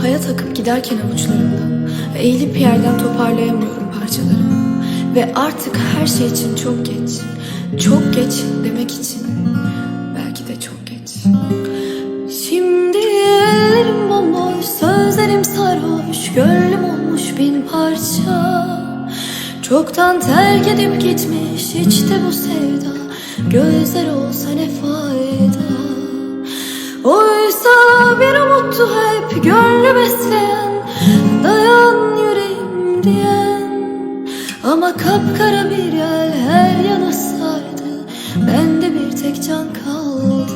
Hayat akıp giderken avuçlarımdan Eğilip yerden toparlayamıyorum parçalarımı. Ve artık her şey için çok geç Çok geç demek için Belki de çok geç. Şimdi ellerim bomboş Sözlerim sarhoş Gönlüm olmuş bin parça. Çoktan terk edip gitmiş işte bu sevda. Gözler olsa ne gönlü besleyen Dayan yüreğim diyen. Ama kapkara bir yel her yana sardı Bende bir tek can kaldı.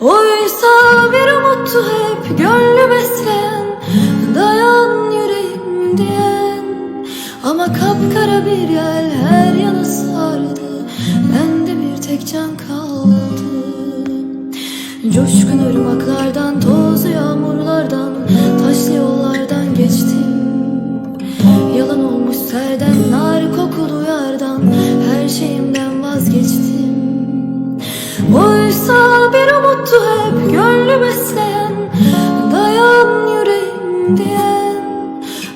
Oysa bir umuttu hep gönlü besleyen Dayan yüreğim diyen. Ama kapkara bir yel her Coşkun ırmaklardan, tozlu yağmurlardan Taşlı yollardan geçtim Yalan olmuş serden, nar kokulu yardan Her şeyimden vazgeçtim Oysa bir umuttu hep gönlü besleyen Dayan yüreğim diyen.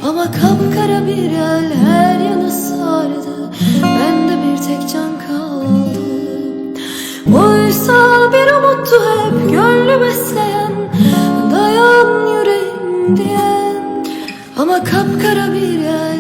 Ama kapkara bir yel her yanı sardı Bende bir tek can kaldı. Oysa umuttu hep gönlü besleyen Dayan yüreğim diyen. Ama kapkara bir yel